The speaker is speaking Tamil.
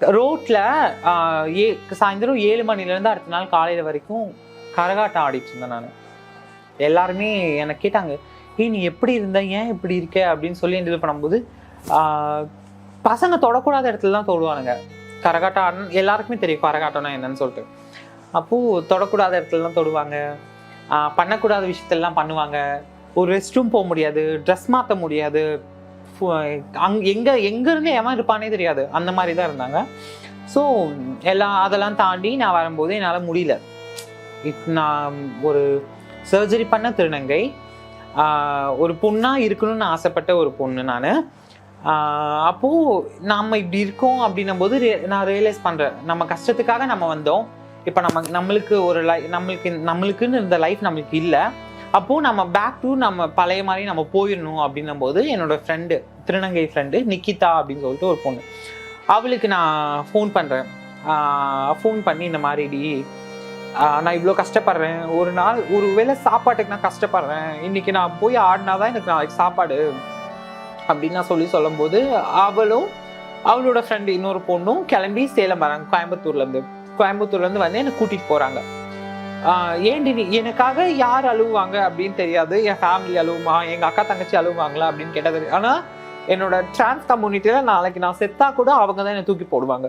ரோட்ல ஏ சாயந்தரம் ஏழு மணிலேருந்து அடுத்த நாள் காலையில் வரைக்கும் கரகாட்டம் ஆடிட்டு இருந்தேன் நான். எல்லாருமே என்னை கேட்டாங்க ஏய் நீ எப்படி இருந்த? ஏன் இப்படி இருக்க? அப்படின்னு சொல்லி இது பண்ணும்போது ஆஹ், பசங்க தொடக்கூடாத இடத்துல தான் தொடுவானுங்க. கரகாட்டம் ஆடணும் எல்லாருக்குமே தெரியும் கரகாட்டம்னா என்னன்னு சொல்லிட்டு. அப்போது தொடக்கூடாத இடத்துல தான் தொடுவாங்க. பண்ணக்கூடாத விஷயத்தெல்லாம் பண்ணுவாங்க. ஒரு ரெஸ்ட் ரூம் போக முடியாது ட்ரெஸ் மாற்ற முடியாது. அங் எங்கே எங்கேருந்து ஏமா இருப்பானே தெரியாது. அந்த மாதிரி தான் இருந்தாங்க. ஸோ எல்லாம் அதெல்லாம் தாண்டி நான் வரும்போது என்னால் முடியல. இப் நான் ஒரு சர்ஜரி பண்ண திருநங்கை. ஒரு பொண்ணாக இருக்கணும்னு ஆசைப்பட்ட ஒரு பொண்ணு நான். அப்போது நம்ம இப்படி இருக்கோம் அப்படின்னும் போது ரே நான் ரியலைஸ் பண்ணுறேன் நம்ம கஷ்டத்துக்காக நம்ம வந்தோம். இப்போ நம்ம நம்மளுக்கு ஒரு லை நம்மளுக்கு நம்மளுக்குன்னு இருந்த லைஃப் நம்மளுக்கு இல்லை. அப்போது நம்ம பேக் டு நம்ம பழைய மாதிரி நம்ம போயிடணும் அப்படின்னும் போது என்னோடய ஃப்ரெண்டு திருநங்கை ஃப்ரெண்டு நிக்கிதா அப்படின்னு சொல்லிட்டு ஒரு பொண்ணு. அவளுக்கு நான் ஃபோன் பண்ணுறேன் ஃபோன் பண்ணி இந்த மாதிரிடி நான் இவ்வளோ கஷ்டப்படுறேன். ஒரு நாள் ஒரு வேளை சாப்பாட்டுக்கு நான் கஷ்டப்படுறேன். இன்றைக்கி நான் போய் ஆடினா தான் எனக்கு நாளைக்கு சாப்பாடு அப்படின்னு நான் சொல்லி சொல்லும்போது அவளும் அவளோட ஃப்ரெண்டு இன்னொரு பொண்ணும் கிளம்பி சேலம் வராங்க கோயம்புத்தூர்லேருந்து கோயம்புத்தூர்லேருந்து வந்து என்னை கூட்டிகிட்டு போகிறாங்க ஏண்டி நீ எனக்காக யார் அழுவாங்க அப்படின்னு தெரியாது. என் ஃபேமிலி அழுவுமா? எங்கள் அக்கா தங்கச்சி அழுவாங்களா அப்படின்னு கேட்டது. ஆனால் என்னோட டிரான்ஸ் கம்யூனிட்டியில் நாளைக்கு நான் செத்தா கூட அவங்க தான் என்னை தூக்கி போடுவாங்க.